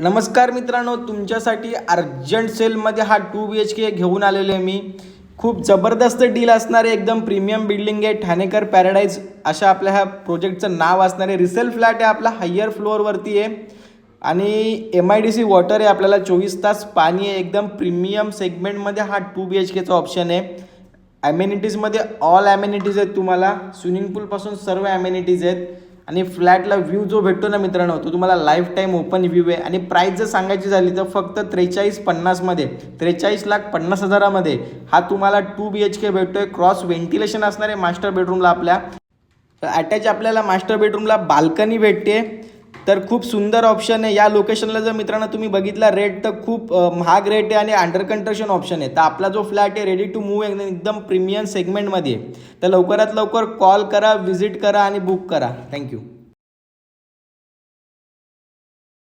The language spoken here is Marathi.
नमस्कार मित्रांनो तुमच्यासाठी अर्जंट सेलमध्ये हा टू बी एच के घेऊन आलेलो आहे मी. खूप जबरदस्त डील असणारे एकदम प्रीमियम बिल्डिंग आहे ठाणेकर पॅराडाईज अशा आपल्या ह्या प्रोजेक्टचं नाव असणारे रिसेल फ्लॅट आहे आपला हायर फ्लोअरवरती आहे. आणि M I D C water आहे आपल्याला चोवीस तास पाणी आहे एकदम प्रीमियम सेगमेंटमध्ये हा टू बी एच केचा ऑप्शन आहे. ॲमेनिटीजमध्ये ऑल ॲमेनिटीज आहेत तुम्हाला. स्विमिंग पूलपासून सर्व ॲम्युनिटीज आहेत. आणि फ्लॅटला व्ह्यू जो भेटतो ना मित्रांनो तो तुम्हाला लाईफ टाईम ओपन व्ह्यू आहे. आणि प्राईस जर सांगायची झाली तर फक्त त्रेचाळीस पन्नासमध्ये त्रेचाळीस लाख पन्नास हजारामध्ये हा तुम्हाला टू बी एच के भेटतोय. क्रॉस व्हेंटिलेशन असणार आहे मास्टर बेडरूमला आपल्या. अटॅच आपल्याला मास्टर बेडरूमला बाल्कनी भेटते. तर खूप सुंदर ऑप्शन आहे. या लोकेशनला जर मित्रांनो तुम्ही बघितला रेट तर खूप महाग रेट आहे आणि अंडर कंस्ट्रक्शन ऑप्शन आहे. तर आपला जो फ्लॅट आहे रेडी टू मूव एकदम एकदम प्रीमियम सेगमेंटमध्ये आहे. तर लवकरात लवकर कॉल करा व्हिजिट करा आणि बुक करा. थँक्यू